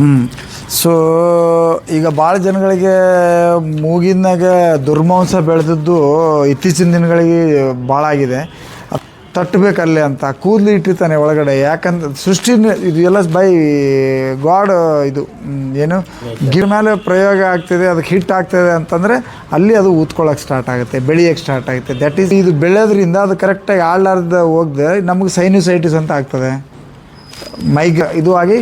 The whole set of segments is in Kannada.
ಹ್ಞೂ ಸೊ ಈಗ ಭಾಳ ಜನಗಳಿಗೆ ಮೂಗಿನಾಗ ದುರ್ಮಾಂಸ ಬೆಳೆದದ್ದು ಇತ್ತೀಚಿನ ದಿನಗಳಿಗೆ ಭಾಳ ಆಗಿದೆ. ತಟ್ಟಬೇಕಲ್ಲೇ ಅಂತ, ಕೂದಲು ಇಟ್ಟಿರ್ತಾನೆ ಒಳಗಡೆ. ಯಾಕಂದ್ರೆ ಸೃಷ್ಟಿ ಇದು ಎಲ್ಲ ಬೈ ಗಾಡ್ ಇದು ಏನು? ಗಿರ್ ಮೇಲೆ ಪ್ರಯೋಗ ಆಗ್ತಿದೆ, ಅದಕ್ಕೆ ಹಿಟ್ ಆಗ್ತಿದೆ ಅಂತಂದರೆ ಅಲ್ಲಿ ಅದು ಊತ್ಕೊಳ್ಳೋಕೆ ಸ್ಟಾರ್ಟ್ ಆಗುತ್ತೆ ಬೆಳೆಯೋಕ್ಕೆ ಸ್ಟಾರ್ಟ್ ಆಗುತ್ತೆ. ದಟ್ ಈಸ್ ಇದು ಬೆಳೆಯೋದ್ರಿಂದ ಅದು ಕರೆಕ್ಟಾಗಿ ಆಳ್ಲಾರ್ದ ಹೋಗ್ದೆ, ನಮಗೆ ಸೈನ್ಯುಸೈಟಿಸ್ ಅಂತ ಆಗ್ತದೆ. ಮೈಗ್ ಇದು ಆಗಿ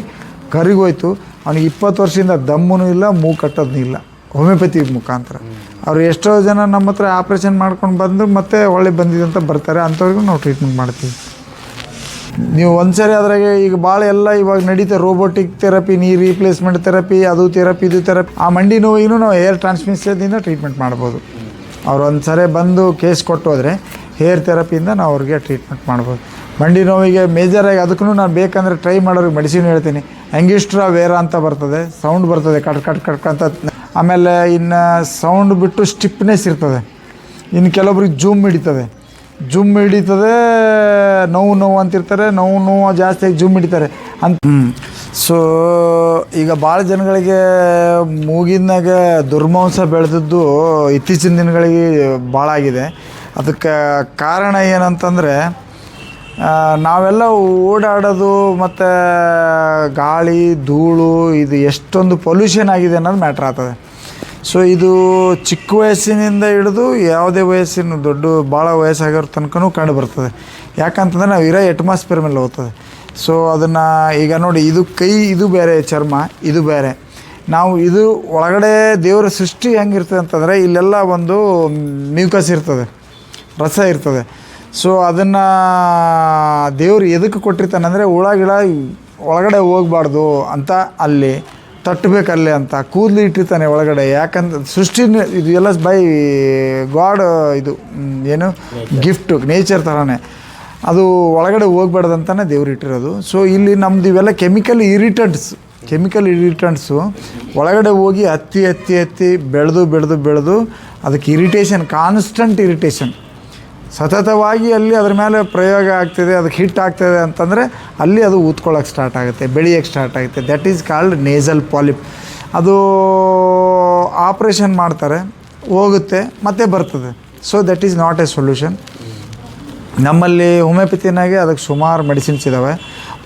ಕರಿಗೋಯ್ತು, ಅವ್ನಿಗೆ ಇಪ್ಪತ್ತು ವರ್ಷದಿಂದ ದಮ್ಮೂ ಇಲ್ಲ ಮೂಗು ಕಟ್ಟೋದ್ನೂ ಇಲ್ಲ. ಹೋಮಿಯೋಪತಿ ಮುಖಾಂತರ. ಅವ್ರು ಎಷ್ಟೋ ಜನ ನಮ್ಮ ಹತ್ರ ಆಪ್ರೇಷನ್ ಮಾಡ್ಕೊಂಡು ಬಂದು ಮತ್ತೆ ಒಳ್ಳೆ ಬಂದಿದೆ ಅಂತ ಬರ್ತಾರೆ, ಅಂಥವ್ರಿಗೂ ನಾವು ಟ್ರೀಟ್ಮೆಂಟ್ ಮಾಡ್ತೀವಿ. ನೀವು ಒಂದ್ಸರಿ ಅದ್ರಾಗೆ ಈಗ ಭಾಳ ಎಲ್ಲ ಇವಾಗ ನಡೀತಾ robotic therapy knee replacement therapy ಅದು ಥೆರಪಿ ಇದು ಥೆರಪಿ ಆ ಮಂಡಿ ನೋವಿಗೂ ನಾವು ಏರ್ ಟ್ರಾನ್ಸ್ಮಿಷನ್ದಿಂದ ಟ್ರೀಟ್ಮೆಂಟ್ ಮಾಡ್ಬೋದು. ಅವ್ರು ಒಂದು ಸರಿ ಬಂದು ಕೇಸ್ ಕೊಟ್ಟು ಹೋದರೆ ಹೇರ್ ಥೆರಪಿಯಿಂದ ನಾವು ಅವ್ರಿಗೆ ಟ್ರೀಟ್ಮೆಂಟ್ ಮಾಡ್ಬೋದು. ಮಂಡಿ ನೋವಿಗೆ ಮೇಜರಾಗಿ ಅದಕ್ಕೂ ನಾನು ಬೇಕಂದರೆ ಟ್ರೈ ಮಾಡೋರಿಗೆ ಮೆಡಿಸಿನ್ ಹೇಳ್ತೀನಿ. ಅಂಗಿಸ್ಟ್ರಾ ವೇರ ಅಂತ ಬರ್ತದೆ ಸೌಂಡ್ ಬರ್ತದೆ, ಕಟ್ ಕಟ್ ಕಟ್ ಅಂತ. ಆಮೇಲೆ ಇನ್ನು ಸೌಂಡ್ ಬಿಟ್ಟು ಸ್ಟಿಪ್ನೆಸ್ ಇರ್ತದೆ. ಇನ್ನು ಕೆಲವೊಬ್ರಿಗೆ ಜೂಮ್ ಹಿಡಿತದೆ. ಜುಮ್ ಹಿಡಿತದೆ, ನೋವು ನೋವು ಅಂತಿರ್ತಾರೆ, ನೋವು ನೋವು ಜಾಸ್ತಿಯಾಗಿ ಜುಮ್ ಹಿಡಿತಾರೆ. ಅಂತ ಸೊ ಈಗ ಭಾಳ ಜನಗಳಿಗೆ ಮೂಗಿನಾಗ ದುರ್ಮಾಂಸ ಬೆಳೆದದ್ದು ಇತ್ತೀಚಿನ ದಿನಗಳಿಗೆ ಭಾಳ ಆಗಿದೆ. ಅದಕ್ಕೆ ಕಾರಣ ಏನಂತಂದರೆ ನಾವೆಲ್ಲ ಓಡಾಡೋದು ಮತ್ತು ಗಾಳಿ, ಧೂಳು, ಇದು ಎಷ್ಟೊಂದು ಪೊಲ್ಯೂಷನ್ ಆಗಿದೆ ಅನ್ನೋದು ಮ್ಯಾಟ್ರ್ ಆಗ್ತದೆ. ಸೊ ಇದು ಚಿಕ್ಕ ವಯಸ್ಸಿನಿಂದ ಹಿಡಿದು ಯಾವುದೇ ವಯಸ್ಸಿನ ದೊಡ್ಡ ಭಾಳ ವಯಸ್ಸಾಗಿರೋ ತನಕನೂ ಕಂಡು ಬರ್ತದೆ. ಯಾಕಂತಂದ್ರೆ ನಾವು ಇರೋ ಎಟ್ಮಾಸ್ಫಿಯರ್ ಮೇಲೆ ಹೋಗ್ತದೆ. ಸೊ ಅದನ್ನು ಈಗ ನೋಡಿ, ಇದು ಕೈ, ಇದು ಬೇರೆ, ಚರ್ಮ, ಇದು ಬೇರೆ. ನಾವು ಇದು ಒಳಗಡೆ ದೇವರ ಸೃಷ್ಟಿ ಹೆಂಗಿರ್ತದೆ ಅಂತಂದರೆ, ಇಲ್ಲೆಲ್ಲ ಒಂದು ಮ್ಯೂಕಸ್ ಇರ್ತದೆ. ರಸ ಇರ್ತದೆ. ಸೊ ಅದನ್ನು ದೇವ್ರು ಎದಕ್ಕೆ ಕೊಟ್ಟಿರ್ತಾನೆ ಅಂದರೆ ಹುಳ ಗಿಳ ಒಳಗಡೆ ಹೋಗ್ಬಾರ್ದು ಅಂತ ಅಲ್ಲಿ ತಟ್ಟಬೇಕಲ್ಲೇ ಅಂತ ಕೂದಲು ಇಟ್ಟಿರ್ತಾನೆ ಒಳಗಡೆ. ಯಾಕಂದ್ರೆ ಸೃಷ್ಟಿ ಇದು ಎಲ್ಲ ಬೈ ಗಾಡ್ ಇದು ಏನು? ಗಿಫ್ಟು ನೇಚರ್ ಥರನೇ ಅದು ಒಳಗಡೆ ಹೋಗ್ಬಾರ್ದು ಅಂತಲೇ ದೇವ್ರು ಇಟ್ಟಿರೋದು. ಸೊ ಇಲ್ಲಿ ನಮ್ದು ಇವೆಲ್ಲ ಕೆಮಿಕಲ್ ಇರಿಟೆಂಟ್ಸ್ ಕೆಮಿಕಲ್ ಇರಿಟೆಂಟ್ಸು ಒಳಗಡೆ ಹೋಗಿ ಹತ್ತಿ ಹತ್ತಿ ಹತ್ತಿ ಬೆಳೆದು ಬೆಳೆದು ಬೆಳೆದು ಅದಕ್ಕೆ ಇರಿಟೇಷನ್ ಕಾನ್ಸ್ಟಂಟ್ ಇರಿಟೇಷನ್ ಸತತವಾಗಿ ಅಲ್ಲಿ ಅದ್ರ ಮೇಲೆ ಪ್ರಯೋಗ ಆಗ್ತಿದೆ, ಅದಕ್ಕೆ ಹಿಟ್ ಆಗ್ತಿದೆ ಅಂತಂದರೆ ಅಲ್ಲಿ ಅದು ಊತ್ಕೊಳ್ಳೋಕೆ ಸ್ಟಾರ್ಟ್ ಆಗುತ್ತೆ ಬೆಳೆಯೋಕ್ಕೆ ಸ್ಟಾರ್ಟ್ ಆಗುತ್ತೆ. That is called nasal polyp ಅದು ಆಪ್ರೇಷನ್ ಮಾಡ್ತಾರೆ, ಹೋಗುತ್ತೆ, ಮತ್ತೆ ಬರ್ತದೆ. So that is not a solution ನಮ್ಮಲ್ಲಿ ಹೋಮಿಯೋಪತಿನಾಗೆ ಅದಕ್ಕೆ ಸುಮಾರು ಮೆಡಿಸಿನ್ಸ್ ಇದ್ದಾವೆ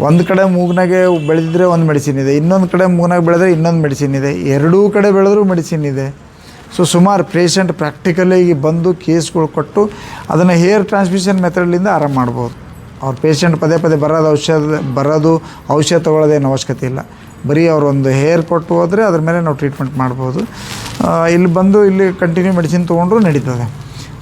ಒಂದು ಕಡೆ ಮೂಗ್ನಾಗೆ ಬೆಳೆದಿದ್ರೆ ಒಂದು ಮೆಡಿಸಿನ್ ಇದೆ, ಇನ್ನೊಂದು ಕಡೆ ಮೂಗ್ನಾಗೆ ಬೆಳೆದ್ರೆ ಇನ್ನೊಂದು ಮೆಡಿಸಿನ್ ಇದೆ. ಎರಡೂ ಕಡೆ ಬೆಳೆದ್ರೂ ಮೆಡಿಸಿನ್ ಇದೆ. ಸೊ ಸುಮಾರು ಪೇಷಂಟ್ ಪ್ರಾಕ್ಟಿಕಲಿ ಬಂದು ಕೇಸ್ಗಳು ಕೊಟ್ಟು ಅದನ್ನು ಹೇರ್ ಟ್ರಾನ್ಸ್ಮಿಷನ್ ಮೆಥಡ್ಲಿಂದ ಆರಾಮ ಮಾಡ್ಬೋದು. ಅವ್ರ ಪೇಷಂಟ್ ಪದೇ ಪದೇ ಬರೋದು ಔಷಧ ಬರೋದು ಔಷಧ ತೊಗೊಳ್ಳೋದೇನು ಅವಶ್ಯಕತೆ ಇಲ್ಲ. ಬರೀ ಅವರೊಂದು ಹೇರ್ ಕೊಟ್ಟು ಹೋದರೆ ಅದ್ರ ಮೇಲೆ ನಾವು ಟ್ರೀಟ್ಮೆಂಟ್ ಮಾಡ್ಬೋದು. ಇಲ್ಲಿ ಬಂದು ಇಲ್ಲಿ ಕಂಟಿನ್ಯೂ ಮೆಡಿಸಿನ್ ತೊಗೊಂಡ್ರೂ ನಡೀತದೆ.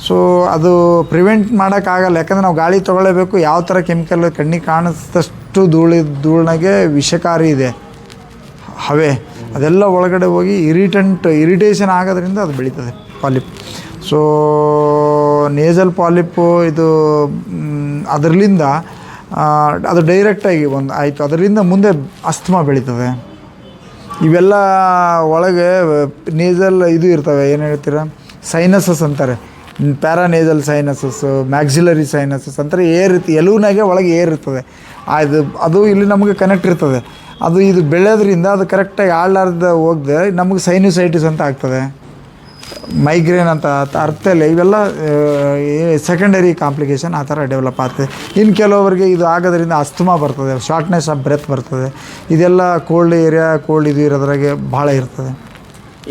ಸೊ ಅದು ಪ್ರಿವೆಂಟ್ ಮಾಡೋಕ್ಕಾಗಲ್ಲ ಯಾಕಂದರೆ ನಾವು ಗಾಳಿ ತೊಗೊಳ್ಳೇಬೇಕು, ಯಾವ ಥರ ಕೆಮಿಕಲ್ ಕಣ್ಣಿಗೆ ಕಾಣಿಸಿದಷ್ಟು ಧೂಳಿ ಧೂಳಿನಾಗೆ ವಿಷಕಾರಿ ಇದೆ. ಹವೆ. ಅದೆಲ್ಲ ಒಳಗಡೆ ಹೋಗಿ ಇರಿಟೆಂಟ್ ಇರಿಟೇಷನ್ ಆಗೋದ್ರಿಂದ ಅದು ಬೆಳೀತದೆ ಪಾಲಿಪ್. ಸೊ ನೇಜಲ್ ಪಾಲಿಪ್ಪು ಇದು ಅದರಿಂದ ಅದು ಡೈರೆಕ್ಟಾಗಿ ಒಂದು ಆಯಿತು. ಅದರಿಂದ ಮುಂದೆ ಅಸ್ತಮಾ ಬೆಳೀತದೆ. ಇವೆಲ್ಲ ಒಳಗೆ ನೇಜಲ್ ಇದು ಇರ್ತವೆ, ಏನು ಹೇಳ್ತೀರ? ಸೈನಸಸ್ ಅಂತಾರೆ. ಪ್ಯಾರಾನೇಸಲ್ ಸೈನಸಸ್ ಮ್ಯಾಕ್ಸಿಲರಿ ಸೈನಸಸ್ ಅಂತಾರೆ. ಏರ್ ಇರ್ತದೆ ಎಲುವಿನಾಗೆ ಒಳಗೆ ಏರ್ ಇರ್ತದೆ ಅದು ಅದು ಇಲ್ಲಿ ನಮಗೆ ಕನೆಕ್ಟ್ ಇರ್ತದೆ. ಅದು ಇದು ಬೆಳೆಯೋದ್ರಿಂದ ಅದು ಕರೆಕ್ಟಾಗಿ ಆಳಾರ್ದ ಹೋಗ್ದೆ ನಮಗೆ ಸೈನಿಸೈಟಿಸ್ ಅಂತ ಆಗ್ತದೆ. ಮೈಗ್ರೇನ್ ಅಂತ ಅರ್ಥ- ಅರ್ಥ ಇಲ್ಲ ಇವೆಲ್ಲ ಸೆಕೆಂಡರಿ ಕಾಂಪ್ಲಿಕೇಶನ್ ಆ ಥರ ಡೆವಲಪ್ ಆಗ್ತದೆ. ಇನ್ನು ಕೆಲವರಿಗೆ ಇದು ಆಗೋದ್ರಿಂದ ಅಸ್ತಮಾ ಬರ್ತದೆ ಶಾರ್ಟ್ನೆಸ್ ಆಫ್ ಬ್ರೆತ್ ಬರ್ತದೆ. ಇದೆಲ್ಲ ಕೋಲ್ಡ್ ಏರಿಯಾ ಕೋಲ್ಡ್ ಇದು ಇರೋದ್ರಾಗೆ ಭಾಳ ಇರ್ತದೆ.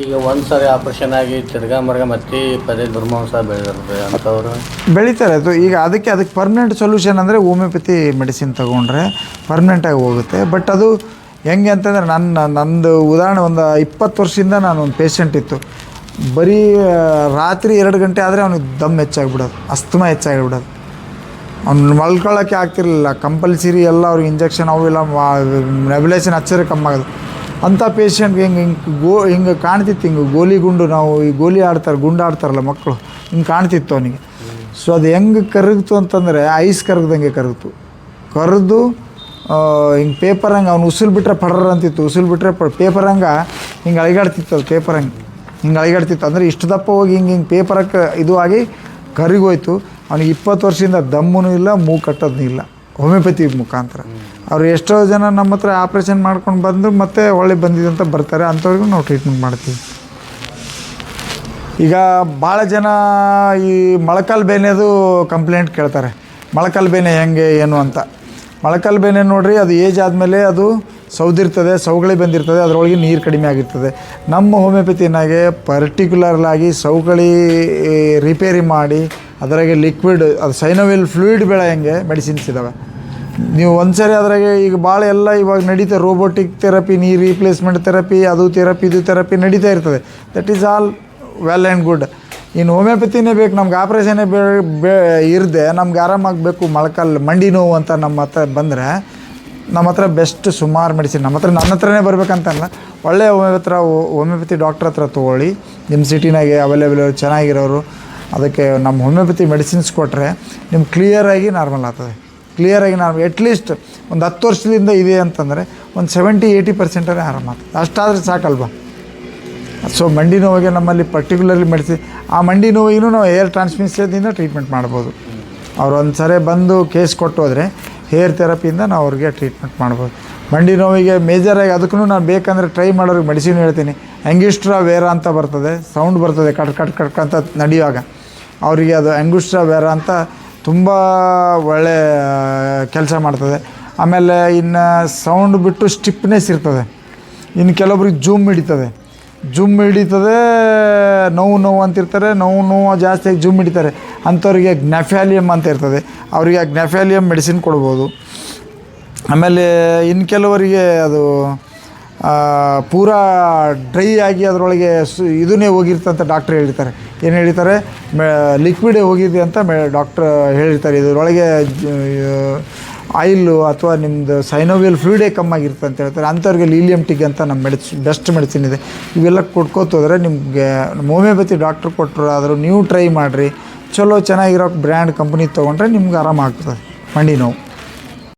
ಈಗ ಒಂದು ಸಾರಿ ಆಪರೇಷನ್ ಆಗಿ ತಿರ್ಗಾ ಮರ್ಗ ಮತ್ತೆ ಪದೇ ದುರ್ಮಾಂಸ ಬೆಳೆದಿರ್ತದೆ ಅಂಥವ್ರು ಬೆಳಿತಾರೆ. ಅದು ಈಗ ಅದಕ್ಕೆ ಅದಕ್ಕೆ ಪರ್ಮನೆಂಟ್ ಸೊಲ್ಯೂಷನ್ ಅಂದರೆ ಹೋಮಿಯೋಪತಿ ಮೆಡಿಸಿನ್ ತೊಗೊಂಡ್ರೆ ಪರ್ಮನೆಂಟಾಗಿ ಹೋಗುತ್ತೆ. ಬಟ್ ಅದು ಹೆಂಗೆ ಅಂತಂದರೆ ನನ್ನ, ನಂದು ಉದಾಹರಣೆ ಒಂದು ಇಪ್ಪತ್ತು ವರ್ಷದಿಂದ ನಾನು ಒಂದು ಪೇಷಂಟ್ ಇತ್ತು. ಬರೀ ರಾತ್ರಿ ಎರಡು ಗಂಟೆ ಆದರೆ ಅವನಿಗೆ ದಮ್ ಹೆಚ್ಚಾಗ್ಬಿಡೋದು. ಅಸ್ತಮ ಹೆಚ್ಚಾಗಿಬಿಡೋದು. ಅವ್ನು ಮಲ್ಕೊಳ್ಳೋಕ್ಕೆ ಆಗ್ತಿರಲಿಲ್ಲ. ಕಂಪಲ್ಸರಿ ಎಲ್ಲ ಅವ್ರಿಗೆ ಇಂಜೆಕ್ಷನ್ ಅವೆಲ್ಲ ನೆಬುಲೇಷನ್ ಕಮ್ಮಿ ಕಮ್ಮಾಗೋದು. ಅಂಥ ಪೇಷಂಟ್ಗೆ ಹಿಂಗೆ ಹಿಂಗೆ ಗೋ, ಹಿಂಗೆ ಕಾಣ್ತಿತ್ತು, ಹಿಂಗೆ ಗೋಲಿ ಗುಂಡು ನಾವು ಈ ಗೋಲಿ ಆಡ್ತಾರೆ, ಗುಂಡು ಆಡ್ತಾರಲ್ಲ ಮಕ್ಕಳು ಹಿಂಗೆ ಕಾಣ್ತಿತ್ತು ಅವನಿಗೆ. ಸೊ ಅದು ಹೆಂಗೆ ಕರಗ್ತು ಅಂತಂದರೆ, ಐಸ್ ಕರಗ್ದಂಗೆ ಕರಗ್ತು. ಕರೆದು ಹಿಂಗೆ ಪೇಪರ್ ಹಂಗೆ ಅವ್ನು ಉಸಿಲ್ ಬಿಟ್ಟರೆ ಪಡ್ರ ಅಂತಿತ್ತು, ಉಸಿಲ್ ಬಿಟ್ಟರೆ ಪೇಪರ್ ಹಂಗೆ ಹಿಂಗೆ ಅಳಿಗಾಡ್ತಿತ್ತು ಅದು ಪೇಪರ್ ಹಂಗೆ. ಹಿಂಗೆ ಅಳಿಗಾಡ್ತಿತ್ತು. ಅಂದರೆ ಇಷ್ಟು ದಪ್ಪ ಹೋಗಿ ಹಿಂಗೆ ಹಿಂಗೆ ಪೇಪರಕ್ಕೆ ಇದು ಆಗಿ ಕರಿಗೋಯ್ತು. ಅವ್ನಿಗೆ ಇಪ್ಪತ್ತು ವರ್ಷದಿಂದ ದಮ್ಮೂ ಇಲ್ಲ ಮೂಗು ಕಟ್ಟೋದನ್ನೂ ಇಲ್ಲ. ಹೋಮಿಯೋಪತಿ ಮುಖಾಂತರ. ಅವ್ರು ಎಷ್ಟೋ ಜನ ನಮ್ಮ ಹತ್ರ ಆಪ್ರೇಷನ್ ಮಾಡ್ಕೊಂಡು ಬಂದು ಮತ್ತೆ ಒಳ್ಳೆ ಬಂದಿದೆ ಅಂತ ಬರ್ತಾರೆ, ಅಂಥವ್ರಿಗೂ ನಾವು ಟ್ರೀಟ್ಮೆಂಟ್ ಮಾಡ್ತೀವಿ. ಈಗ ಭಾಳ ಜನ ಈ ಮೊಳಕಾಲು ಬೇನೆದು ಕಂಪ್ಲೇಂಟ್ ಕೇಳ್ತಾರೆ. ಮೊಳಕಾಲು ಬೇನೆ ಹೆಂಗೆ, ಏನು ಅಂತ. ಮೊಳಕಾಲು ಬೇನೆ ನೋಡಿರಿ, ಅದು ಏಜ್ ಆದಮೇಲೆ ಅದು ಸೌದಿರ್ತದೆ, ಸೌಗಳಿ ಬಂದಿರ್ತದೆ, ಅದರೊಳಗೆ ನೀರು ಕಡಿಮೆ ಆಗಿರ್ತದೆ. ನಮ್ಮ ಹೋಮಿಯೋಪತಿನಾಗೆ ಪರ್ಟಿಕ್ಯುಲರ್ಲಾಗಿ ಸೌಗಳಿ ರಿಪೇರಿ ಮಾಡಿ, ಅದರಾಗೆ ಲಿಕ್ವಿಡ್ ಅದು ಸೈನೋವಿಲ್ ಫ್ಲೂಯಿಡ್ ಹೆಂಗೆ ಮೆಡಿಸಿನ್ಸ್ ಇದ್ದಾವೆ ನೀವು ಒಂದ್ಸರಿ ಅದ್ರಾಗೆ ಈಗ ಭಾಳ ಎಲ್ಲ ಇವಾಗ ನಡೀತಾ robotic therapy knee replacement therapy ಅದು ಥೆರಪಿ ಇದು ಥೆರಪಿ ನಡೀತಾ ಇರ್ತದೆ. That is all well and good ಇನ್ನು ಹೋಮಿಯೋಪತಿನೇ ಬೇಕು, ನಮ್ಗೆ ಆಪ್ರೇಷನ್ನೇ ಬೇ ಬೇ ಇರದೆ, ನಮ್ಗೆ ಆರಾಮಾಗಬೇಕು ಮೊಳಕಾಲು ಮಂಡಿ ನೋವು ಅಂತ ನಮ್ಮ ಹತ್ರ ಬಂದರೆ, ನಮ್ಮ ಹತ್ರ ಬೆಸ್ಟ್ ಸುಮಾರು ಮೆಡಿಸಿನ್ ನಮ್ಮ ಹತ್ರ, ನನ್ನ ಹತ್ರನೇ ಬರಬೇಕಂತಲ್ಲ ಒಳ್ಳೆಯ ಹೋಮಿಯೋ ಹತ್ರ ಹೋಮಿಯೋಪತಿ ಡಾಕ್ಟ್ರ್ ಹತ್ರ ತೊಗೊಳ್ಳಿ. ನಿಮ್ಮ ಸಿಟಿನಾಗೆ ಅವೈಲೇಬಲ್ ಚೆನ್ನಾಗಿರೋರು, ಅದಕ್ಕೆ ನಮ್ಮ ಹೋಮಿಯೋಪತಿ ಮೆಡಿಸಿನ್ಸ್ ಕೊಟ್ಟರೆ ನಿಮ್ಗೆ ಕ್ಲಿಯರಾಗಿ ನಾರ್ಮಲ್ ಆಗ್ತದೆ. ಕ್ಲಿಯರಾಗಿ ನಾವು ಅಟ್ಲೀಸ್ಟ್ ಒಂದು ಹತ್ತು ವರ್ಷದಿಂದ ಇದೆ ಅಂತಂದರೆ ಒಂದು ಸೆವೆಂಟಿ ಏಯ್ಟಿ ಪರ್ಸೆಂಟೇ ಆರಾಮ ಆಗ್ತದೆ. ಅಷ್ಟಾದರೆ ಸಾಕಲ್ವಾ? ಸೊ ಮಂಡಿ ನೋವಿಗೆ ನಮ್ಮಲ್ಲಿ ಪರ್ಟಿಕ್ಯುಲರ್ಲಿ ಮೆಡಿಸಿನ್ ಆ ಮಂಡಿ ನೋವಿಗೂ ನಾವು ಏರ್ ಟ್ರಾನ್ಸ್ಮಿಷನ್ದಿಂದ ಟ್ರೀಟ್ಮೆಂಟ್ ಮಾಡ್ಬೋದು ಅವ್ರು ಒಂದು ಸರಿ ಬಂದು ಕೇಸ್ ಕೊಟ್ಟು ಹೋದರೆ ಹೇರ್ ಥೆರಪಿಯಿಂದ ನಾವು ಅವ್ರಿಗೆ ಟ್ರೀಟ್ಮೆಂಟ್ ಮಾಡ್ಬೋದು ಮಂಡಿ ನೋವಿಗೆ ಮೇಜರಾಗಿ ಅದಕ್ಕೂ ನಾನು ಬೇಕಂದರೆ ಟ್ರೈ ಮಾಡೋರಿಗೆ ಮೆಡಿಸಿನ್ ಹೇಳ್ತೀನಿ. ಅಂಗಿಸ್ಟ್ರಾ ವೇರ ಅಂತ ಬರ್ತದೆ ಸೌಂಡ್ ಬರ್ತದೆ, ಕಟ್ ಕಟ್ ಕಟ್ ಅಂತ ನಡೆಯುವಾಗ. ಅವರಿಗೆ ಅದು ಅಂಗುಸ್ಟ್ರಾ ವೇರ ಅಂತ ತುಂಬ ಒಳ್ಳೆ ಕೆಲಸ ಮಾಡ್ತದೆ. ಆಮೇಲೆ ಇನ್ನು ಸೌಂಡ್ ಬಿಟ್ಟು ಸ್ಟಿಪ್ನೆಸ್ ಇರ್ತದೆ. ಇನ್ನು ಕೆಲವೊಬ್ರಿಗೆ ಜೂಮ್ ಹಿಡಿತದೆ. ಜುಮ್ ಹಿಡಿತದೆ, ನೋವು ನೋವು ಅಂತಿರ್ತಾರೆ, ನೋವು ನೋವು ಜಾಸ್ತಿಯಾಗಿ ಜುಮ್ ಹಿಡಿತಾರೆ. ಅಂಥವ್ರಿಗೆ ಗ್ನಾಫ್ಯಾಲಿಯಮ್ ಅಂತ ಇರ್ತದೆ. ಅವರಿಗೆ ಆ ಗ್ನಾಫ್ಯಾಲಿಯಮ್ ಮೆಡಿಸಿನ್ ಕೊಡ್ಬೋದು. ಆಮೇಲೆ ಇನ್ನು ಕೆಲವರಿಗೆ ಅದು ಪೂರಾ ಡ್ರೈ ಆಗಿ ಅದರೊಳಗೆ ಸು ಇದನ್ನೇ ಹೋಗಿರ್ತಂತ ಡಾಕ್ಟ್ರ್ ಹೇಳ್ತಾರೆ ಏನು ಹೇಳ್ತಾರೆ ಮೆ, ಲಿಕ್ವಿಡೇ ಹೋಗಿದೆ ಅಂತ ಮೆ, ಡಾಕ್ಟ್ರ್ ಹೇಳಿರ್ತಾರೆ. ಇದರೊಳಗೆ ಆಯಿಲ್ಲು ಅಥವಾ ನಿಮ್ಮದು ಸೈನೋವಿಯಲ್ ಫ್ಲೂಯಿಡೇ ಕಮ್ಮಾಗಿರುತ್ತೆ ಅಂತ ಹೇಳ್ತಾರೆ. ಅಂಥವ್ರಿಗೆ ಲೀಲಿಯಮ್ ಟಿಗ್ ಅಂತ ನಮ್ಮ ಮೆಡಿಸಿನ್ ಬೆಸ್ಟ್ ಮೆಡಿಸಿನ್ ಇದೆ. ಇವೆಲ್ಲ ಕೊಟ್ಕೋತೋದ್ರೆ ನಿಮಗೆ ಹೋಮಿಯೋಪತಿ ಡಾಕ್ಟ್ರ್ ಕೊಟ್ಟರು ಆದರೂ ನೀವು ಟ್ರೈ ಮಾಡಿರಿ. ಚಲೋ ಚೆನ್ನಾಗಿರೋ ಬ್ರ್ಯಾಂಡ್ ಕಂಪ್ನಿ ತೊಗೊಂಡ್ರೆ ನಿಮ್ಗೆ ಆರಾಮಾಗ್ತದೆ. ಮಂಡಿ ನೋವು.